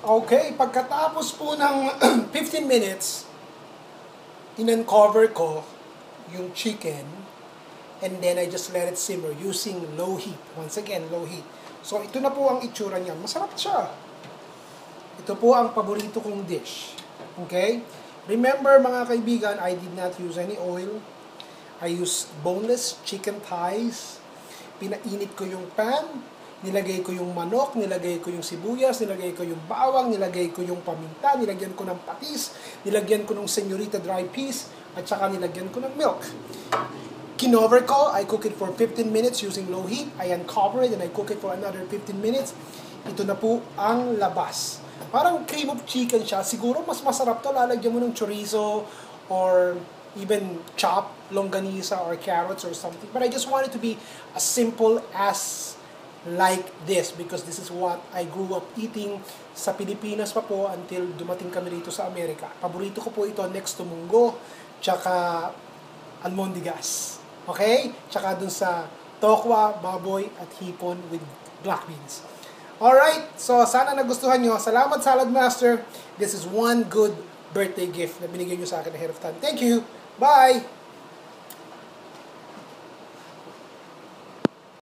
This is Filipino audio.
Okay, pagkatapos po ng 15 minutes, in-uncover ko yung chicken and then I just let it simmer using low heat. Once again, low heat. So, ito na po ang itsura niya. Masarap siya. Ito po ang paborito kong dish. Okay? Remember mga kaibigan, I did not use any oil. I used boneless chicken thighs. Pinainit ko yung pan nilagay ko yung manok, nilagay ko yung sibuyas, nilagay ko yung bawang, nilagay ko yung paminta, nilagyan ko ng patis, nilagyan ko ng senyorita dry peas, at saka nilagyan ko ng milk. Kinover ko, I cook it for 15 minutes using low heat. I uncover it and I cook it for another 15 minutes. Ito na po ang labas. Parang cream of chicken siya. Siguro mas masarap to lalagyan mo ng chorizo or even chop longganisa or carrots or something. But I just want it to be as simple as like this because this is what I grew up eating sa Pilipinas pa po until dumating kami dito sa Amerika. Paborito ko po ito next to munggo, tsaka almondigas. Okay? Tsaka dun sa tokwa, baboy, at hipon with black beans. Alright, so sana nagustuhan nyo. Salamat Salad Master. This is one good birthday gift na binigay nyo sa akin ahead of time. Thank you. Bye!